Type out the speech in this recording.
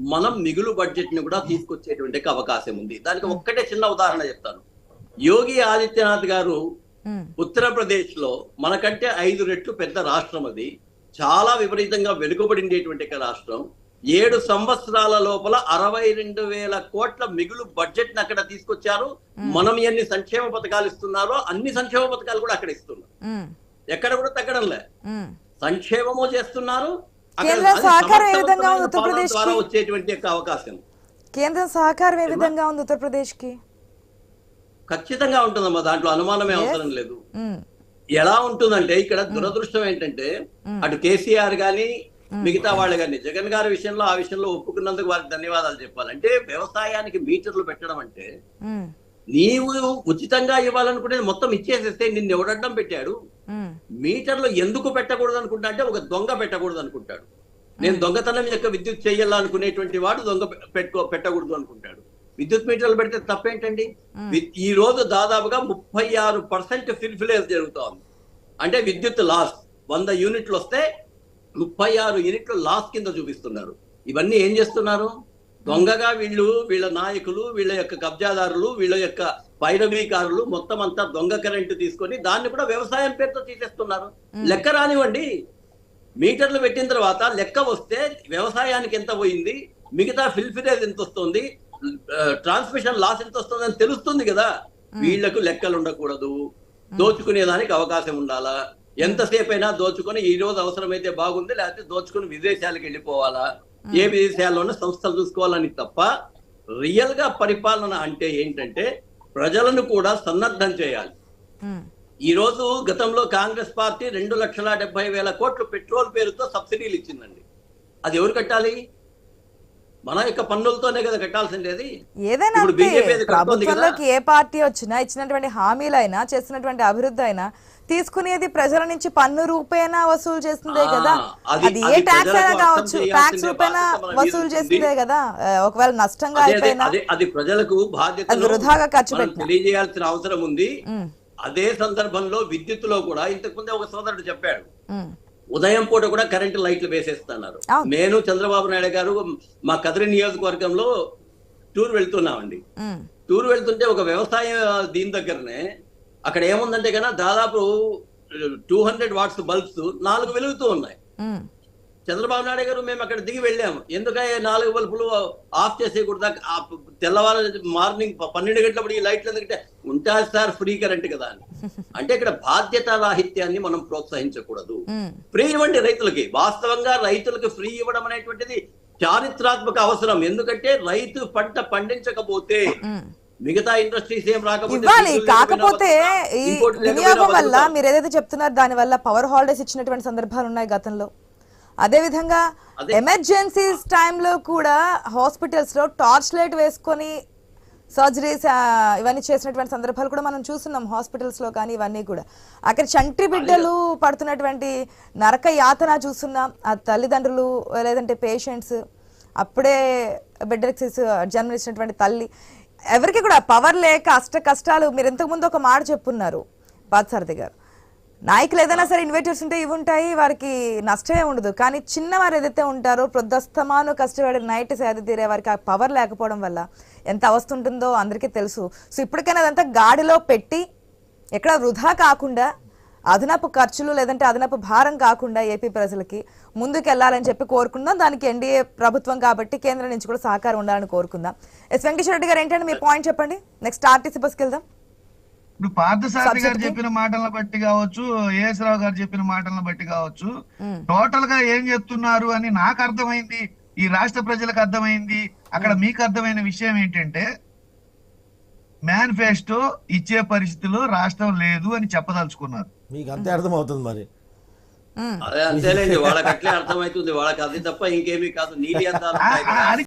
మనం మిగులు బడ్జెట్ని కూడా తీసుకొచ్చేటువంటి అవకాశం ఉంది. దానికి ఒక్కటే చిన్న ఉదాహరణ చెప్తాను. యోగి ఆదిత్యనాథ్ గారు ఉత్తరప్రదేశ్లో మనకంటే ఐదు రెట్లు పెద్ద రాష్ట్రం అది. చాలా విపరీతంగా వెనుకబడినటువంటి ఒక రాష్ట్రం. ఏడు సంవత్సరాల లోపల అరవై రెండు వేల కోట్ల మిగులు బడ్జెట్ని అక్కడ తీసుకొచ్చారు. మనం ఎన్ని సంక్షేమ పథకాలు ఇస్తున్నారో అన్ని సంక్షేమ పథకాలు కూడా అక్కడ ఇస్తున్నారు. ఎక్కడ కూడా తగ్గడం లే. సంక్షేమము చేస్తున్నారు కేంద్ర సహకారం ఏ విధంగా ఉంది వచ్చేటువంటి యొక్క అవకాశం. కేంద్రం సహకారం ఏ విధంగా ఉంది ఉత్తరప్రదేశ్కి ఖచ్చితంగా ఉంటుందమ్మా దాంట్లో అనుమానమే అవసరం లేదు. ఎలా ఉంటుందంటే ఇక్కడ దురదృష్టం ఏంటంటే అటు కేసీఆర్ గాని మిగతా వాళ్ళు కానీ జగన్ గారి విషయంలో ఆ విషయంలో ఒప్పుకున్నందుకు వారికి ధన్యవాదాలు చెప్పాలి అంటే వ్యవసాయానికి మీటర్లు పెట్టడం అంటే నీవు ఉచితంగా ఇవ్వాలనుకునేది మొత్తం ఇచ్చేసేస్తే నిన్ను ఎవడడ్డం పెట్టాడు? మీటర్లు ఎందుకు పెట్టకూడదు అనుకుంటా అంటే ఒక దొంగ పెట్టకూడదు అనుకుంటాడు నేను దొంగతనం యొక్క విద్యుత్ చేయాలనుకునేటువంటి వాడు దొంగ పెట్టుకో పెట్టకూడదు అనుకుంటాడు. విద్యుత్ మీటర్లు పెడితే తప్పేంటండి? ఈ రోజు దాదాపుగా ముప్పై ఆరు పర్సెంట్ ఫిల్ఫిలేజ్ జరుగుతోంది. అంటే విద్యుత్ లాస్. వంద యూనిట్లు వస్తే ముప్పై ఆరు యూనిట్లు లాస్ కింద చూపిస్తున్నారు. ఇవన్నీ ఏం చేస్తున్నారు? దొంగగా వీళ్ళు వీళ్ళ నాయకులు వీళ్ళ యొక్క కబ్జాదారులు వీళ్ళ యొక్క పైరవీకారులు మొత్తం అంతా దొంగ కరెంటు తీసుకొని దాన్ని కూడా వ్యవసాయం పేరుతో తీసేస్తున్నారు. లెక్క రానివ్వండి. మీటర్లు పెట్టిన తర్వాత లెక్క వస్తే వ్యవసాయానికి ఎంత పోయింది? మిగతా ఫిల్ఫిరేజ్ ఎంత వస్తుంది? ట్రాన్స్మిషన్ లాస్ ఎంత వస్తుంది అని తెలుస్తుంది కదా. వీళ్ళకు లెక్కలు ఉండకూడదు. దోచుకునేదానికి అవకాశం ఉండాలా? ఎంతసేపు అయినా దోచుకొని ఈ రోజు అవసరమైతే బాగుంది లేకపోతే దోచుకుని విదేశాలకు వెళ్ళిపోవాలా? ఏ విదేశాల్లోనే సంస్థలు చూసుకోవాలని తప్ప రియల్గా పరిపాలన అంటే ఏంటంటే ప్రజలను కూడా సన్నద్ధం చేయాలి. ఈ రోజు గతంలో కాంగ్రెస్ పార్టీ రెండు లక్షల డెబ్బై వేల కోట్లు పెట్రోల్ పేరుతో సబ్సిడీలు ఇచ్చిందండి. అది ఎవరు కట్టాలి? మన యొక్క పన్నులతోనే కదా కట్టాల్సింది అది ఏదైనా. ప్రభుత్వంలోకి ఏ పార్టీ వచ్చినా ఇచ్చినటువంటి హామీలైనా చేస్తున్నటువంటి అభివృద్ధి అయినా తీసుకునేది ప్రజల నుంచి పన్ను రూపేనా వసూలు చేస్తుందే కదా? అది- ఏ ట్యాక్స్ అయినా కావచ్చు. ట్యాక్స్ రూపేనా వసూలు. చేస్తుందే కదా? ఒకవేళ నష్టంగా అయిపోయినా అదే ప్రజలకు బాధ్యత వృధాగా ఖర్చు. తెలియజేయాల్సిన అవసరం ఉంది. అదే సందర్భంలో విద్యుత్తులో కూడా ఇంతకు ముందే ఒక సోదరుడు చెప్పాడు. ఉదయం పూట కూడా కరెంటు లైట్లు వేసేస్తున్నారు. నేను చంద్రబాబు నాయుడు గారు మా కదిరి నియోజకవర్గంలో టూర్ వెళ్తున్నామండి. టూర్ వెళ్తుంటే ఒక వ్యవసాయ దీని దగ్గరనే అక్కడ ఏముందంటే కన్నా దాదాపు టూ హండ్రెడ్ వాట్స్ బల్బ్స్ నాలుగు వెలుగుతూ ఉన్నాయి. చంద్రబాబు నాయుడు గారు మేము అక్కడ దిగి వెళ్ళాము. ఎందుకంటే నాలుగు బల్బులు ఆఫ్ చేసేయకూడదా తెల్లవారు మార్నింగ్ పన్నెండు గంటలప్పుడు ఈ లైట్లు ఎందుకంటే ఉంటారు సార్ ఫ్రీ కరెంట్ కదా అని. అంటే ఇక్కడ బాధ్యత రాహిత్యాన్ని మనం ప్రోత్సహించకూడదు. ఫ్రీ ఇవ్వండి రైతులకి. వాస్తవంగా రైతులకు ఫ్రీ ఇవ్వడం అనేటువంటిది చారిత్రాత్మక అవసరం. ఎందుకంటే రైతు పంట పండించకపోతే. మిగతా ఇండస్ట్రీస్ ఏం రాకపోతే కాకపోతే ఈ వినియోగం వల్ల. మీరు ఏదైతే చెప్తున్నారో దాని వల్ల పవర్ హాలిడేస్ ఇచ్చినటువంటి సందర్భాలు ఉన్నాయి గతంలో. అదే విధంగా అదే. ఎమర్జెన్సీస్ టైంలో కూడా హాస్పిటల్స్లో టార్చ్ లైట్ వేసుకొని సర్జరీస్ ఇవన్నీ చేసినటువంటి సందర్భాలు కూడా మనం చూస్తున్నాం హాస్పిటల్స్లో కానీ ఇవన్నీ కూడా. అక్కడ చంటి బిడ్డలు పడుతున్నటువంటి నరక యాతన చూస్తున్నాం. ఆ తల్లిదండ్రులు లేదంటే పేషెంట్స్ అప్పుడే బిడ్డకి జన్మనిచ్చినటువంటి తల్లి. ఎవరికి కూడా పవర్ లేక అష్ట కష్టాలు మీరు ఇంతకు ముందు ఒక మాట చెప్పున్నారు పాత్సారథి గారు. నాయకులు ఏదైనా సరే ఇన్వెటర్స్ ఉంటే ఇవి ఉంటాయి వారికి నష్టమే ఉండదు. కానీ చిన్నవారు ఏదైతే ఉంటారో ప్రొద్దస్తమాను కష్టపడి నైట్ సేద తీరే వారికి ఆ పవర్ లేకపోవడం వల్ల ఎంత అవస్థ ఉంటుందో అందరికీ తెలుసు. సో ఇప్పటికైనా అదంతా గాడిలో పెట్టి ఎక్కడ వృధా కాకుండా అదనపు ఖర్చులు లేదంటే అదనపు భారం కాకుండా ఏపీ ప్రజలకి ముందుకు వెళ్ళాలని చెప్పి కోరుకుందాం. దానికి ఎన్డీఏ ప్రభుత్వం కాబట్టి కేంద్రం నుంచి కూడా సహకారం ఉండాలని కోరుకుందాం. ఎస్ వెంకటేశ్వర రెడ్డి గారు ఏంటంటే మీ పాయింట్ చెప్పండి? నెక్స్ట్ ఆర్టీసీ బస్కి వెళ్దాం. ఇప్పుడు పార్థసారథి గారు? చెప్పిన మాటలను బట్టి కావచ్చు ఏఎస్ రావు గారు చెప్పిన మాటలను బట్టి కావచ్చు. టోటల్గా ఏం చెప్తున్నారు అని నాకు అర్థమైంది ఈ రాష్ట్ర ప్రజలకు అర్థమైంది అక్కడ మీకు అర్థమైన విషయం ఏంటంటే మేనిఫెస్టో ఇచ్చే పరిస్థితిలో రాష్ట్రం లేదు అని చెప్పదలుచుకున్నారు మీకు అంతే అర్థమవుతుంది మరి. అదే అంతేలేండి వాళ్ళకి అట్లే అర్థమవుతుంది వాళ్ళకి అది తప్ప ఇంకేమీ కాదు నీలి